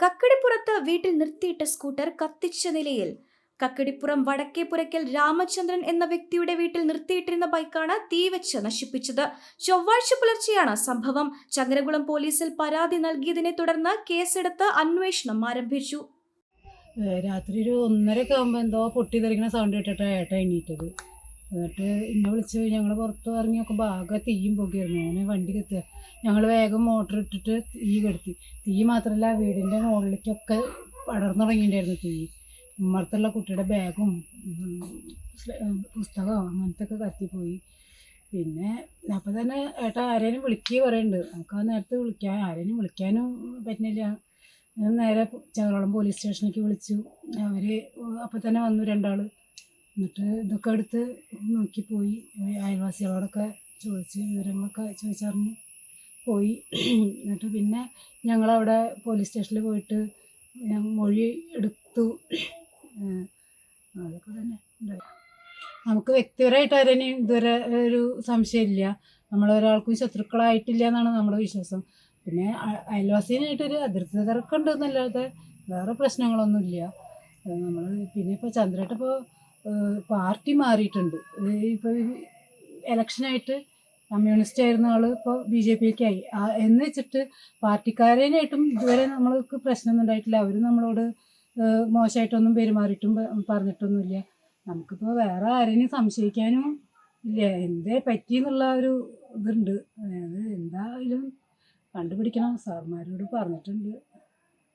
കക്കടിപ്പുറത്ത് വീട്ടിൽ നിർത്തിയിട്ട സ്കൂട്ടർ കത്തിച്ച നിലയിൽ കക്കടിപ്പുറം വടക്കേപ്പുരയ്ക്കൽ രാമചന്ദ്രൻ എന്ന വ്യക്തിയുടെ വീട്ടിൽ നിർത്തിയിട്ടിരുന്ന ബൈക്കാണ് തീവച്ച് നശിപ്പിച്ചത്. ചൊവ്വാഴ്ച പുലർച്ചെയാണ് സംഭവം. ചങ്ങരകുളം പോലീസിൽ പരാതി നൽകിയതിനെ തുടർന്ന് കേസെടുത്ത് അന്വേഷണം ആരംഭിച്ചു. രാത്രി ഒരു ഒന്നരയൊക്കെ ആകുമ്പോൾ എന്തോ പൊട്ടി തെറിക്കുന്ന സൗണ്ട് കേട്ടിട്ടാണ് ഏട്ട എണീറ്റത്. എന്നിട്ട് എന്നെ വിളിച്ച് ഞങ്ങൾ പുറത്ത് ഇറങ്ങി നോക്കുമ്പോൾ ആകെ തീയും പൊക്കിയിരുന്നു. അങ്ങനെ വണ്ടി കത്തുക ഞങ്ങൾ വേഗം മോട്ടർ ഇട്ടിട്ട് തീ കെടുത്തി. തീ മാത്രമല്ല വീടിന്റെ മുകളിലേക്കൊക്കെ പടർന്നു തുടങ്ങിയിട്ടുണ്ടായിരുന്നു തീ. ഉമ്മറത്തുള്ള കുട്ടിയുടെ ബാഗും പുസ്തകവും അങ്ങനത്തെ ഒക്കെ കത്തിപ്പോയി. പിന്നെ അപ്പം തന്നെ ഏട്ടാ ആരേലും വിളിക്കുക പറയുന്നുണ്ട് നമുക്ക് ആ നേരത്തെ വിളിക്കാൻ ആരേലും വിളിക്കാനും പറ്റുന്നില്ല. നേരെ ചങ്ങരോളം പോലീസ് സ്റ്റേഷനിലേക്ക് വിളിച്ചു. അവർ അപ്പം തന്നെ വന്നു രണ്ടാൾ എന്നിട്ട് ഇതൊക്കെ എടുത്ത് നോക്കി പോയി. അയൽവാസികളോടൊക്കെ ചോദിച്ച് വിവരങ്ങളൊക്കെ ചോദിച്ചറിഞ്ഞ് പോയി. എന്നിട്ട് പിന്നെ ഞങ്ങളവിടെ പോലീസ് സ്റ്റേഷനിൽ പോയിട്ട് മൊഴി എടുത്തു. അതൊക്കെ തന്നെ. നമുക്ക് വ്യക്തിപരമായിട്ട് ആരെയും ഇതുവരെ ഒരു സംശയമില്ല. നമ്മളൊരാൾക്കും ശത്രുക്കളായിട്ടില്ല എന്നാണ് നമ്മുടെ വിശ്വാസം. പിന്നെ അയൽവാസീനായിട്ടൊരു അതിർത്തി തിരക്കുണ്ടെന്നല്ലാതെ വേറെ പ്രശ്നങ്ങളൊന്നുമില്ല. നമ്മൾ പിന്നെ ഇപ്പോൾ ചന്ദ്രേട്ട ഇപ്പോൾ പാർട്ടി മാറിയിട്ടുണ്ട്. ഇപ്പോൾ ഇലക്ഷനായിട്ട് കമ്മ്യൂണിസ്റ്റ് ആയിരുന്ന ആൾ ഇപ്പോൾ ബി ജെ പിക്കായി എന്ന് വെച്ചിട്ട് പാർട്ടിക്കാരനായിട്ടും ഇതുവരെ നമ്മൾക്ക് പ്രശ്നമൊന്നും ഉണ്ടായിട്ടില്ല. അവർ നമ്മളോട് മോശമായിട്ടൊന്നും പെരുമാറിയിട്ടും പറഞ്ഞിട്ടൊന്നുമില്ല. നമുക്കിപ്പോൾ വേറെ ആരെയും സംശയിക്കാനും ഇല്ല. എന്തേ പറ്റി എന്നുള്ള ഒരു ഇതുണ്ട്. അതായത് എന്തായാലും കണ്ടുപിടിക്കണം. സാർമാരോട് പറഞ്ഞിട്ടുണ്ട്.